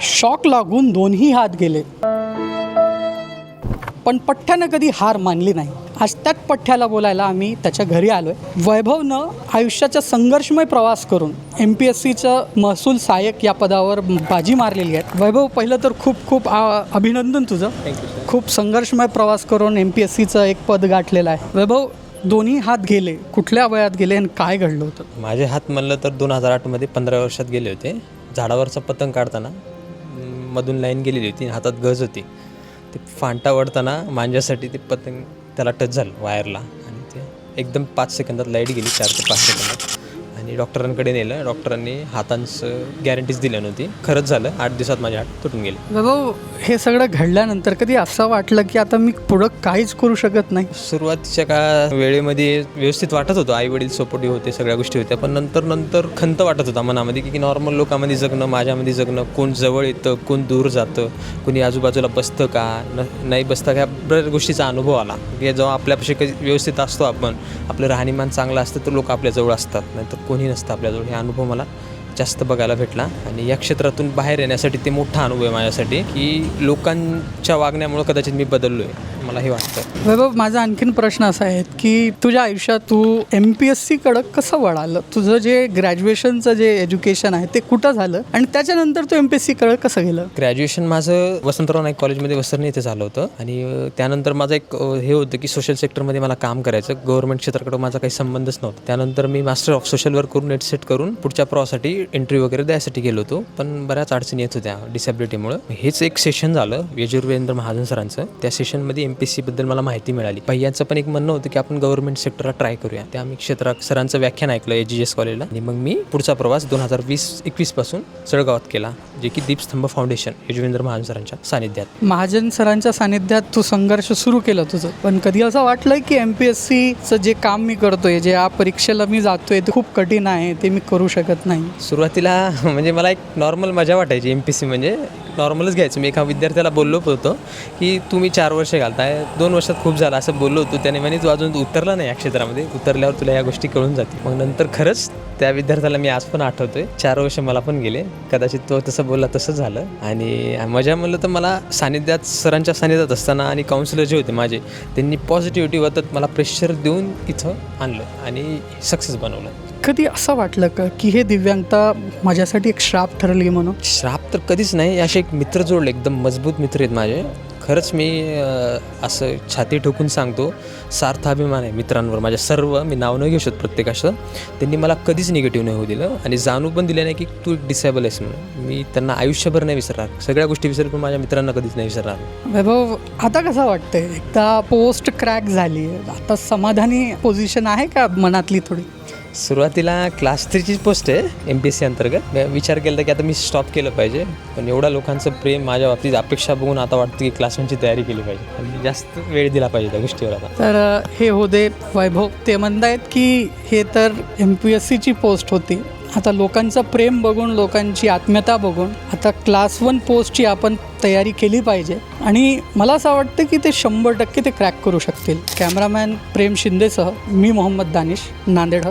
Shock लागून दोन्ही हात गेले. पण पठ्ठ्यानं कधी हार मानली नाही. आज त्याच पठ्ठ्याला बोलायला आम्ही त्याच्या घरी आलो आहे वैभवनं आयुष्याचा संघर्षमय प्रवास करून एम पी एस सीचं महसूल सहाय्यक या पदावर बाजी मारलेली आहे वैभव पहिलं तर खूप खूप आ- अभिनंदन तुझं. खूप संघर्षमय प्रवास करून एम पी एस सीचं एक पद गाठलेलं आहे. वैभव दोन्ही हात गेले. कुठल्या वयात गेले आणि काय घडलं होतं? माझे हात म्हणलं तर दोन हजार आठमध्ये पंधरा वर्षात गेले होते. झाडावरचा पतंग काढताना मधून लाईन गेलेली होती हातात गज होती. ते फांटा वडताना मांजासाठी ते पतंग त्याला टच झालं वायरला. आणि ते एकदम पाच सेकंदात लाइट गेली चार ते पाच सेकंदात. आणि डॉक्टरांकडे नेलं. डॉक्टरांनी हातांचं गॅरंटीज दिल्या नव्हती. खरंच झालं. आठ दिवसात माझे हात तुटून गेले. वैभव हे सगळं घडल्यानंतर कधी असं वाटलं की आता मी पुढं काहीच करू शकत नाही? सुरुवातीच्या काळा वेळेमध्ये व्यवस्थित वाटत होतं. आई वडील सपोर्टिव्ह होते सगळ्या गोष्टी होत्या. पण नंतर नंतर खंत वाटत होता मनामध्ये की नॉर्मल लोकांमध्ये जगणं माझ्यामध्ये जगणं कोण जवळ येतं कोण दूर जातं कोणी आजूबाजूला बसतं का? न नाही बसतं का? बऱ्याच गोष्टीचा अनुभव आला. की जेव्हा आपल्यापाशी कधी व्यवस्थित असतो आपण आपलं राहणीमान चांगलं असतं तर लोक आपल्या जवळ असतात. नाहीतर कोणी नसतं आपल्याजवळ. हे अनुभव मला जास्त बघायला भेटला. आणि या क्षेत्रातून बाहेर येण्यासाठी ते मोठा अनुभव आहे माझ्यासाठी की लोकांच्या वागण्यामुळे कदाचित मी बदललो आहे मला हे वाटतं. वैभव माझा आणखीन प्रश्न असा आहे की तुझ्या आयुष्यात तू एम पी एस सीकडं कसं वळालं? तुझं जे ग्रॅज्युएशनचं जे एज्युकेशन आहे ते कुठं झालं? आणि त्याच्यानंतर तू एम पी एस सीकडं कसं गेलं? ग्रॅज्युएशन माझं वसंतराव नाईक कॉलेजमध्ये वसरणी इथे झालं होतं. आणि त्यानंतर माझं एक हे होतं की सोशल सेक्टरमध्ये मला काम करायचं. गव्हर्नमेंट क्षेत्राकडे माझा काही संबंधच नव्हता. त्यानंतर मी मास्टर ऑफ सोशल वर्क करून नेट सेट करून पुढच्या प्रवासाठी इंटरव्ह्यू वगैरे द्यायसाठी गेलो होतो. पण बऱ्याच अडचणी येत होत्या डिसॅबिलिटीमुळं हेच एक सेशन झालं यजुर्वेंद्र महाजन सरांचं. त्या सेशनमध्ये एम पी सीबद्दल मला माहिती मिळाली. भैयांचं पण एक म्हणणं होतं की आपण गव्हर्नमेंट सेक्टरला ट्राय करूया. त्या आम्ही क्षेत्रात सरांचं व्याख्यान ऐकलं ए जी एस कॉलेजला आणि मग मी पुढचा प्रवास दोन हजार वीस एकवीसपासून जळगावात केला जे की दीपस्तंभ फाउंडेशन यजुवेंद्र महाजन सरांच्या सानिध्यात. महाजन सरांच्या सानिध्यात तू संघर्ष सुरू केलं तुझं. पण कधी असं वाटलं की एम पी एस सीचं जे काम मी करतोय जे या परीक्षेला मी जातोय ते खूप कठीण आहे ते मी करू शकत नाही? सुरुवातीला म्हणजे मला एक नॉर्मल मजा वाटायची एम पी सी म्हणजे नॉर्मलच घ्यायचं. मी एका विद्यार्थ्याला बोललो होतो की तुम्ही चार वर्ष घालताय. दोन वर्षात खूप झालं. असं बोललो होतो. त्याने म्हणे तू अजून उतरला नाही या क्षेत्रामध्ये. उतरल्यावर तुला या गोष्टी कळून जातील. मग नंतर खरंच त्या विद्यार्थ्याला मी आज पण आठवतोय. चार वर्ष मला पण गेले. कदाचित तो तसं बोलला तसं झालं. आणि मजा म्हणलं तर मला सानिध्यात सरांच्या सानिध्यात असताना आणि काउन्सिलर जे होते माझे त्यांनी पॉझिटिव्हिटी वतत मला प्रेशर देऊन इथं आणलं आणि सक्सेस बनवलं. कधी असं वाटलं का की हे दिव्यांगता माझ्यासाठी एक श्राप ठरली म्हणून? श्राप तर कधीच नाही असे एक मित्र जोडले एकदम मजबूत मित्र आहेत माझे. खरंच मी असं छाती ठोकून सांगतो सार्थ अभिमान आहे मित्रांवर. माझ्या सर्व मी नाव न घेऊ शकत प्रत्येकाचं. त्यांनी मला कधीच निगेटिव्ह नाही होऊ दिलं आणि जाणू पण दिलं नाही की तू डिसेबल आहेस म्हणून. मी त्यांना आयुष्यभर नाही विसरणार. सगळ्या गोष्टी विसर पण माझ्या मित्रांना कधीच नाही विसरणार. वैभव आता कसं वाटतंय? एकदा पोस्ट क्रॅक झाली आता समाधानी पोझिशन आहे का मनातली थोडी? सुरुवातीला क्लास थ्रीची पोस्ट आहे एम पी एस सी अंतर्गत. विचार केला की आता मी स्टॉप केलं पाहिजे पण एवढ्या लोकांचं प्रेम माझ्या बाबतीत अपेक्षा बघून आता वाटतं की क्लास वनची तयारी केली पाहिजे. आणि जास्त वेळ दिला पाहिजे त्या गोष्टीवर आता. तर हे होते वैभव. ते म्हणतायत की हे तर एम पी एस सीची पोस्ट होती. आता लोकांचं प्रेम बघून लोकांची आत्मीयता बघून आता क्लास वन पोस्टची आपण तयारी केली पाहिजे. आणि मला असं वाटतं की ते शंभर टक्के ते क्रॅक करू शकतील. कॅमेरामॅन प्रेम शिंदेसह मी मोहम्मद दानिश नांदेड